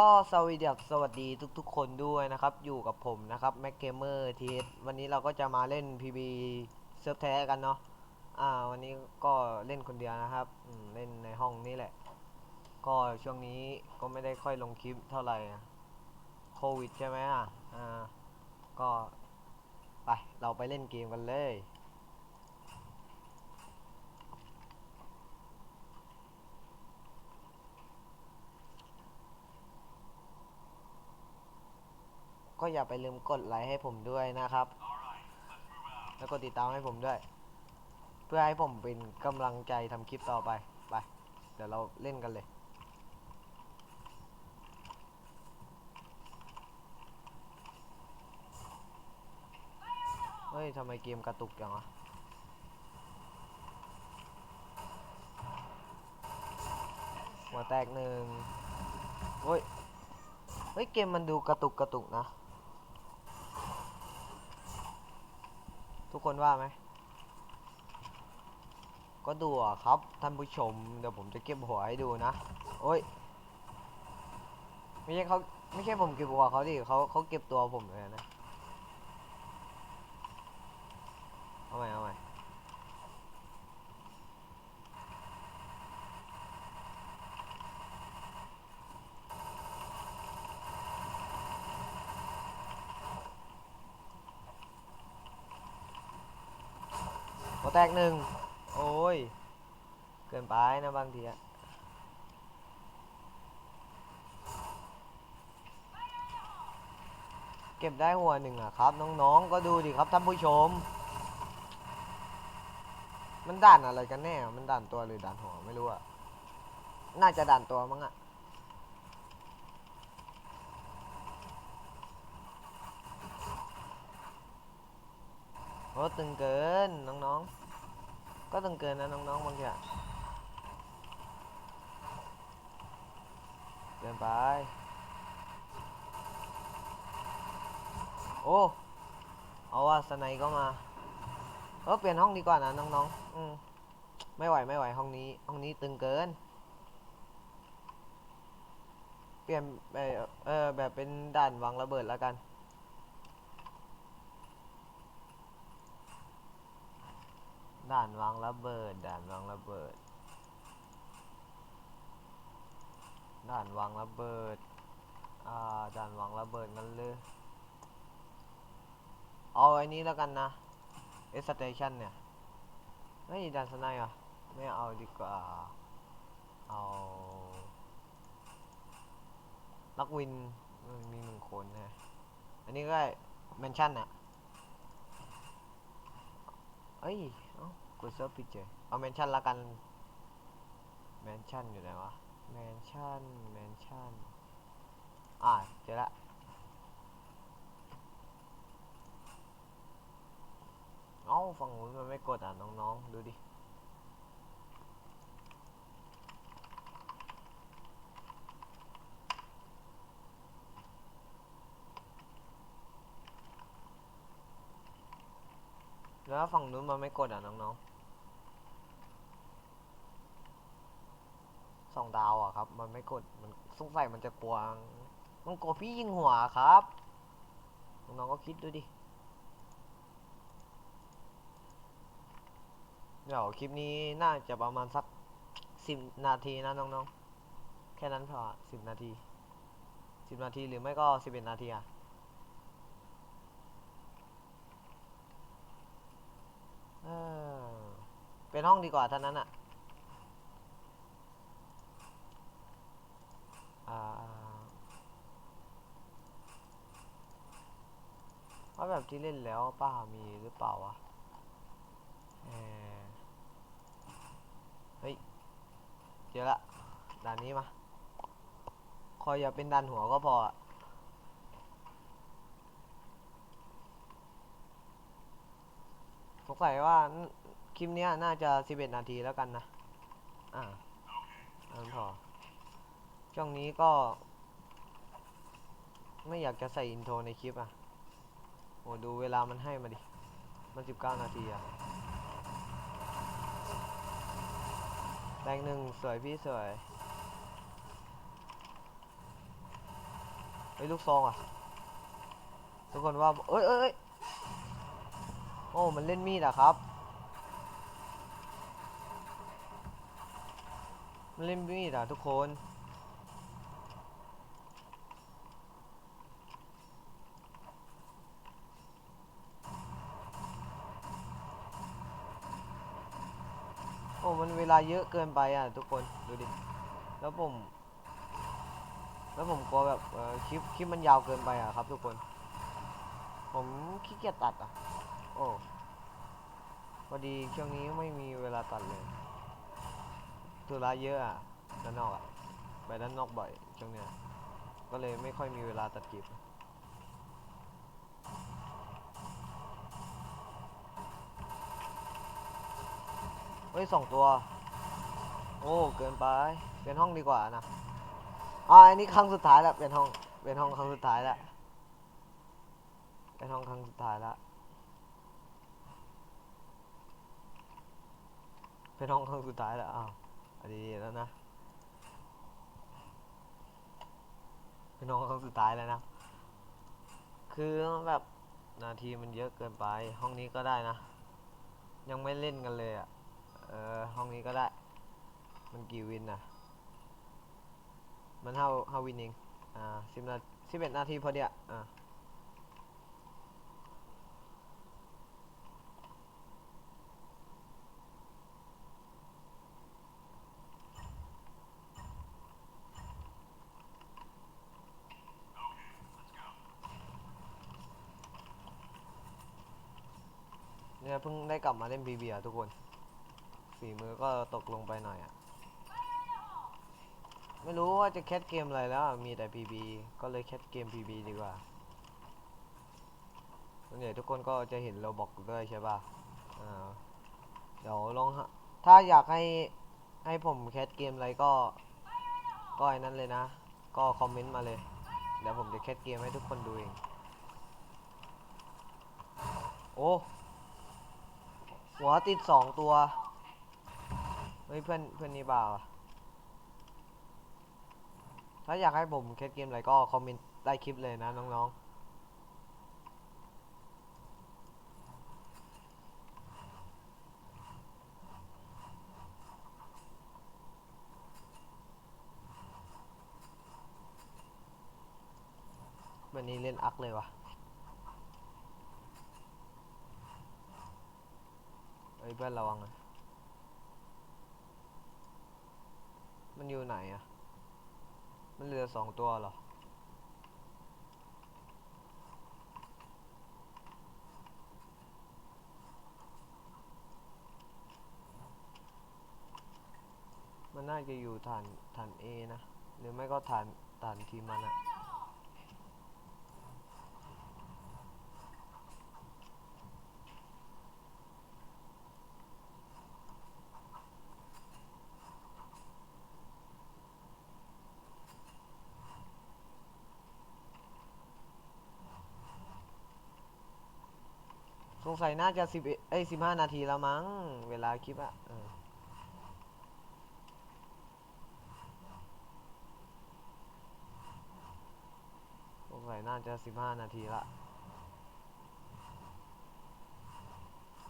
ก็สวัสดีครับสวัสดีทุกๆ คนด้วยนะครับ อยู่กับผมนะครับ Mac Gamer t วันนี้เราก็จะมาเล่น PB เซิร์ฟแท้กันเนาะอ่า วันนี้ก็เล่นคนเดียวนะครับเล่นในห้องนี้แหละ ก็ช่วงนี้ก็ไม่ได้ค่อยลงคลิปเท่าไหร่โควิดใช่ไหมอะอ่าก็ไปเราไปเล่นเกมกันเลย ก็อย่าไปลืมกดไลค์ให้ผมด้วยนะครับ แล้วกดติดตามให้ผมด้วย เพื่อให้ผมเป็นกำลังใจทำคลิปต่อไป ไป เดี๋ยวเราเล่นกันเลยเฮ้ยทำไมเกมกระตุกจังวะหัวแตกหนึ่งเฮ้ย เฮ้ย เกมมันดูกระตุกกระตุกนะ ทุกคนว่าไหม ก็ดูอะครับ ท่านผู้ชม เดี๋ยวผมจะเก็บหัวให้ดูนะ โอ้ย ไม่ใช่เขาไม่ใช่ผมเก็บหัวเขาดิเขาเขาเก็บตัวผมเลยนะ เอาใหม่เอาใหม่ แตกหนึ่งโอ้ย เกินไปนะบางทีอะเก็บได้หัวหนึ่งอะครับ น้องๆ ก็ดูดิครับท่านผู้ชม มันด่านอะไรกันแน่ มันด่านตัวหรือด่านหัวไม่รู้อะน่าจะด่านตัวมั้งอะโอ้ตึงเกินน้องๆ ก็ตึงเกินนะน้องๆบางทีอะเกินไป โอ้ เอาว่าสไนก็มาเออเปลี่ยนห้องดีกว่านะน้องๆ อืมไม่ไหวไม่ไหวห้องนี้ ห้องนี้ตึงเกิน เปลี่ยนเออแบบเป็นด่านวางระเบิดแล้วกัน ด่านวางระเบิด ด่านวางระเบิด ด่านวางระเบิด อ่า ด่านวางระเบิดนั่นเลยเอาไอ้นี้แล้วกันนะเอสเตชันเนี่ยเฮ้ยด่านสไนด์อะไม่เอาดีกว่า เอาลักวินมันมีหนึ่งคนนะอันนี้ก็แมนชั่นอะเอ้ย เอ้ากดเซิร์ฟผิดเจเอาแมนชั่นละกันแมนชั่นอยู่ไหนวะแมนชั่นแมนชั่นอ่าเจอละเอ้าฝั่งนู้นมันไม่กดอะน้องๆ ดูดิแล้วฝั่งนู้นมันไม่กดอะน้องๆสองดาวอะ ครับ มันไม่กด มันสงสัยมันจะกลัวมันกลัวพี่ยิงหัวครับ น้องๆก็คิดดูดิ เดี๋ยวคลิปนี้น่าจะประมาณสักสิบนาทีนะน้องๆ แค่นั้นพอสิบนาทีสิบนาทีหรือไม่ก็สิบเอ็ดนาทีอะเออเป็นห้องดีกว่าท่านั้นอะ อ่าว่าแบบที่เล่นแล้วป้ามีหรือเปล่าวะเฮ้ย เจอละด่านนี้มา คอยอย่าเป็นดันหัวก็พอสงสัยว่า คลิปนี้น่าจะ 11 นาทีแล้วกันนะ อ่าอันนั้นพอ ช่วงนี้ก็ ไม่อยากจะใส่อินโทรในคลิปอะโอ้ดูเวลามันให้มาดิ มัน19นาทีอะแตงหนึ่งสวยพี่สวยฮ้ลูกซองอะ ทุกคนว่า เอ้ยเอ้ยเอ้ยโอ้ มันเล่นมีดอะครับ มันเล่นมีดอะทุกคน มันเวลาเยอะเกินไปอะทุกคนดูดิ แล้วผม แล้วผมกลัวแบบคลิปคลิปมันยาวเกินไปอะครับ ทุกคน ผมขี้เกียจตัดอะ โอ้พอดีช่วงนี้ไม่มีเวลาตัดเลยธุระเยอะอะด้านนอกอะไปด้านนอกบ่อยช่วงเนี้ยก็เลยไม่ค่อยมีเวลาตัดคลิป ฮ้ยสองตัว โอ้ เกินไป เปลี่ยนห้องดีกว่านะอ่าอันนี้ครั้งสุดท้ายแล้ว เป็นห้อง เป็นห้องครั้งสุดท้ายแล้ว เป็นห้องครั้งสุดท้ายแล้ว เป็นห้องครั้งสุดท้ายแล้ว อ้าวอันนี้ดีแล้วนะ เป็นห้องครั้งสุดท้ายแล้วนะ คือแบบนาทีมันเยอะเกินไป ห้องนี้ก็ได้นะ ยังไม่เล่นกันเลยอะ เออห้องนี้ก็ได้ มันกี่วินนะมันเท่าเท่าวินเองอ่าสิบนาสิบเอ็ดนาทีพอดีอะอ่าเนี่ยเพิ่งได้กลับมาเล่นบีบีอะทุกคน ฝีมือก็ตกลงไปหน่อยอะไม่รู้ว่าจะแคสเกมอะไรแล้ว มีแต่ PB ก็เลยแคสเกม PB ดีกว่าส่วนใหญ่ทุกคนก็จะเห็นเราบอกด้วยใช่ป่ะอ่าเดี๋ยวลองถ้าอยากให้ให้ผมแคสเกมอะไรก็ก็ไอ้นั้นเลยนะ ก็คอมเมนต์มาเลย เดี๋ยวผมจะแคสเกมให้ทุกคนดูเอง โอ้ หัวติดสองตัว เฮ้ยเพื่อนเพื่อนนี่บ่าวถ้าอยากให้ผมแคสเกมอะไรก็คอมเมนต์ใต้คลิปเลยนะน้องๆ วันนี้เล่นอักเลยวะเอ้ยเพื่อนระวังนะ มันอยู่ไหนอะมันเหลือสองตัวเหรอ มันน่าจะอยู่ฐานฐาน A นะ หรือไม่ก็ฐานฐานทีมมันอะ สงสัยน่าจะสิบเอ้ยสิบห้านาทีแล้วมั้ง เวลาคลิปอะสงสัยน่าจะสิบห้านาทีละ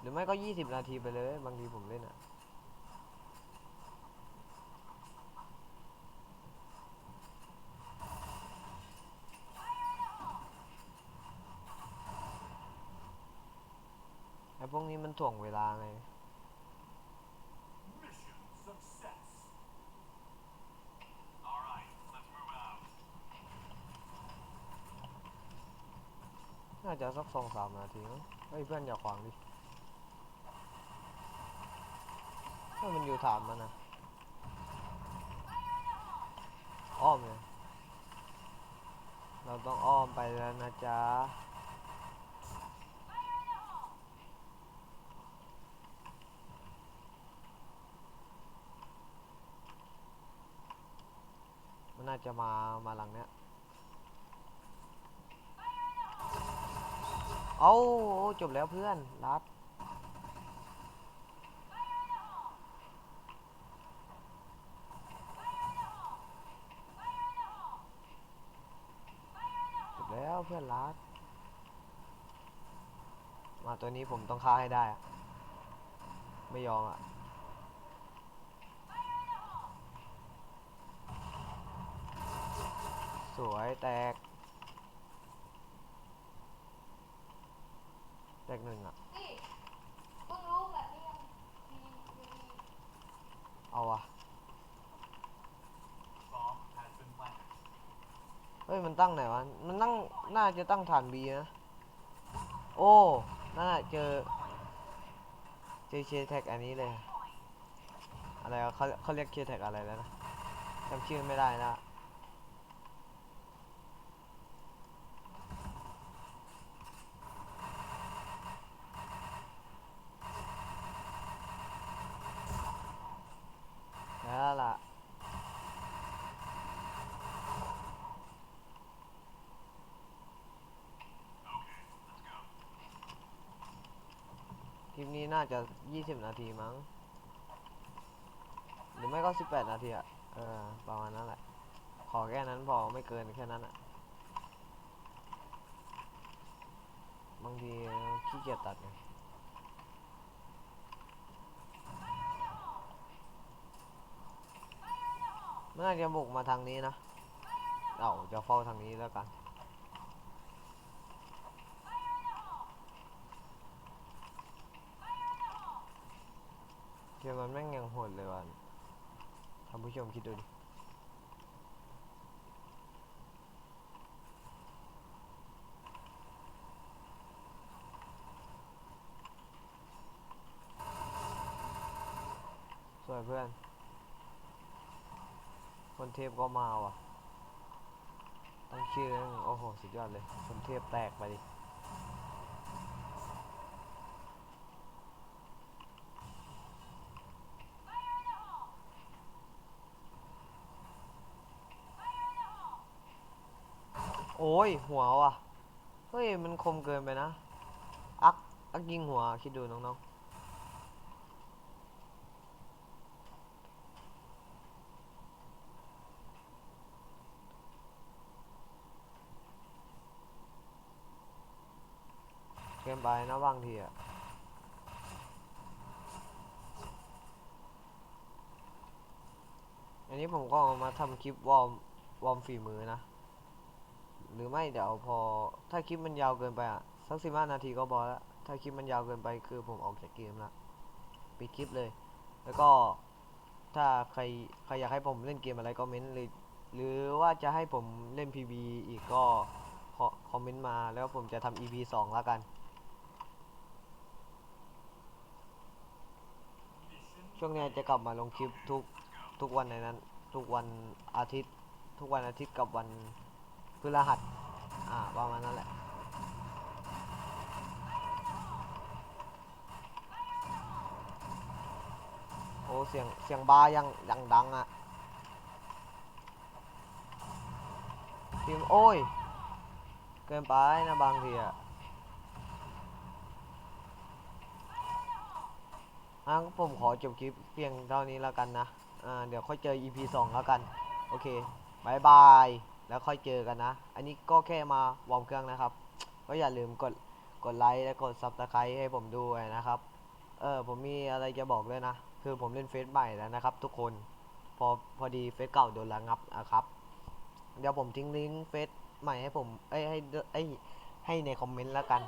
หรือไม่ก็ยี่สิบนาทีไปเลย บางทีผมเล่นอะ พวกนี้มันถ่วงเวลาไงน่าจะสักสองสามนาทีมั้งเฮ้ยเพื่อนอย่าขวางดิถ้ามันอยู่ฐานมันนะอ้อมเลยเราต้องอ้อมไปแล้วนะจ๊ะ มันน่า จะมามาหลังเนี้ย เอาจบแล้วเพื่อน รัดเแล้วเพื่อนรักมาตัวนี้ผมต้องฆ่าให้ได้ ไม่ยอมอะ สวยแตก แตกหนึ่งอะ นี่เพิ่งรู้แบบนี้ยังมีมีมีเอาวะ Bomb has been planted. เฮ้ย มันตั้งไหนวะ มันตั้งน่าจะตั้งฐานบีนะ โอ้น่าเจอ เจอเชแท็กอันนี้เลย อะไรวะเขาเขาเรียกเชแท็กอะไรแล้วนะจำชื่อไม่ได้นะ แล้วล่ะ คลิปนี้น่าจะ 20 นาทีมั้ง หรือไม่ก็ 18 นาทีอะเออ ประมาณนั้นแหละ ขอแค่นั้นพอไม่เกินแค่นั้นอะบางทีขี้เกียจตัดไงมันน่าจะบุกมาทางนี้นะ เอาจะเฝ้าทางนี้แล้วกัน เกมมันแม่งยังโหดเลยว่ะท่านผู้ชมคิดดูดิสวยเพื่อน คนเทพก็มาว่ะ ตั้งชื่อโอ้โห สุดยอดเลย คนเทพแตกไปดิ อ้ย หัวว่ะ เฮ้ย มันคมเกินไปนะ อัก อักยิงหัว คิดดูน้องๆเกินไปนะบางทีอะอันนี้ผมก็เอามาทำคลิปวอร์มวอร์มฝีมือนะ หรือไม่เดี๋ยวพอ ถ้าคลิปมันยาวเกินไปอะ สักสิบห้านาทีก็พอละถ้าคลิปมันยาวเกินไปคือผมออกจากเกมละปิดคลิปเลย แล้วก็ถ้าใครใครอยากให้ผมเล่นเกมอะไรก็เม้นเลย หรือว่าจะให้ผมเล่น PB อีกก็คอคอมเมนต์มาแล้วผมจะทำ EP สองแล้วกัน ช่วงนี้จะกลับมาลงคลิปทุกทุกวันในนั้น ทุกวันอาทิตย์ ทุกวันอาทิตย์กับวัน พฤหัส อ่า ประมาณนั้นแหละ โอ้ เสียง เสียงบาร์ยังยังดังอะ่ะพิมโอ้ย เกินไปนะบางทีอะอะผมขอจบคลิปเพียงเท่านี้แล้วกันนะ อ่า เดี๋ยวค่อยเจอ EP 2 แล้วกัน โอเคบายบาย แล้วค่อยเจอกันนะ อันนี้ก็แค่มาวอร์มเครื่องนะครับ ก็อย่าลืมกดกดไลค์และกด subscribe ให้ผมด้วยนะครับ เออผมมีอะไรจะบอกด้วยนะ คือผมเล่นเฟซใหม่แล้วนะครับ ทุกคน พอพอดีเฟซเก่าโดนระงับนะครับ เดี๋ยวผมทิ้งลิงก์เฟซใหม่ให้ผม เอ้ยให้เอ้ให้ในคอมเมนต์แล้วกัน